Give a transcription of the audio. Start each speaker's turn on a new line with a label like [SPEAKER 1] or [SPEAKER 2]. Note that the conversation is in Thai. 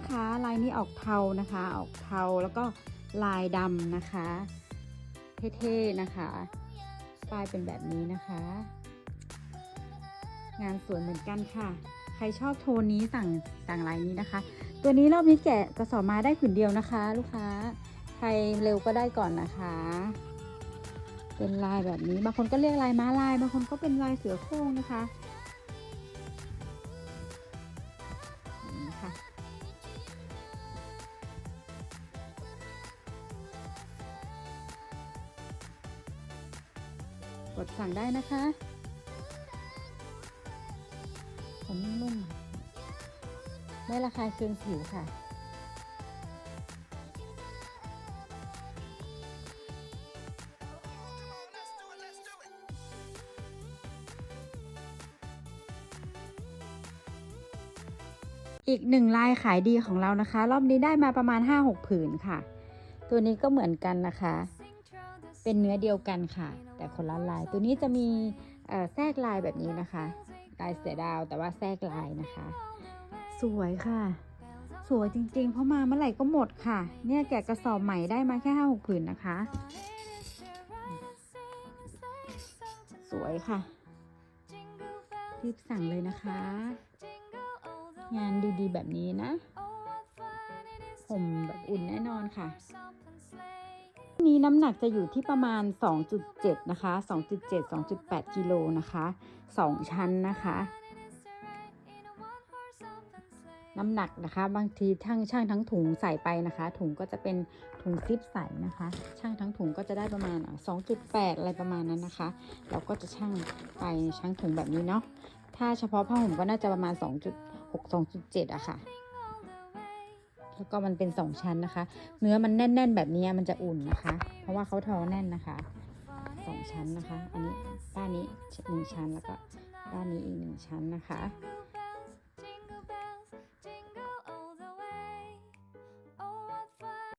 [SPEAKER 1] นะคะ ลายนี้ออกเทานะคะ ออกเทาแล้วก็ลายดำนะคะ เท่ๆนะคะป้ายเป็นแบบนี้นะคะ งานสวยเหมือนกันค่ะ ใครชอบโทนนี้สั่งสั่งลายนี้นะคะ ตัวนี้รอบนี้แกะกระสอบมาได้ผืนเดียวนะคะ ลูกค้า ใครเร็วก็ได้ก่อนนะคะ เป็นลายแบบนี้บางคนก็เรียกลายม้าลายบางคนก็เป็นลายเสือโคร่งนะคะนี้ค่ะ ดสั่งได้นะคะ ผมนุ่มๆได้ราคาเคืองผิวค่ะอีกหนึ่งลายขายดีของเรานะคะ รอบนี้ได้มาประมาณ 5-6 ผืนค่ะ ตัวนี้ก็เหมือนกันนะคะ เป็นเนื้อเดียวกันค่ะ แต่คนละลาย ตัวนี้จะมีแทรกลายแบบนี้นะคะ ลายเสือดาวแต่ว่าแทรกลายนะคะ สวยค่ะ สวยจริงๆ เพราะมาเมื่อไหร่ก็หมดค่ะ เนี่ยแกะกระสอบใหม่ได้มาแค่ห้าหกผืนนะคะ สวยค่ะ รีบสั่งเลยนะคะ งานดีๆแบบนี้นะ ผมแบบอุ่นแน่นอนค่ะ นี้น้ำหนักจะอยู่ที่ประมาณ 2.7 นะคะ 2.7 2.8 กิโลนะคะ 2 ชั้นนะคะ น้ำหนักนะคะ บางทีช่างช่างทั้งถุงใส่ไปนะคะ ถุงก็จะเป็นถุงซิปใส่นะคะ ช่างทั้งถุงก็จะได้ประมาณ 2.8 อะไรประมาณนั้นนะคะ เราก็จะช่างไปช่างถุงแบบนี้เนาะ ถ้าเฉพาะผ้าห่มก็น่าจะประมาณ 2.6 2.7อะค่ะ แล้วก็มันเป็นสองชั้นนะคะ เนื้อมันแน่น ๆ แบบนี้มันจะอุ่นนะคะ เพราะว่าเขาทอแน่นนะคะสองชั้นนะคะ อันนี้ด้านนี้หนึ่งชั้นแล้วก็ด้านนี้อีกหนึ่งชั้นนะคะ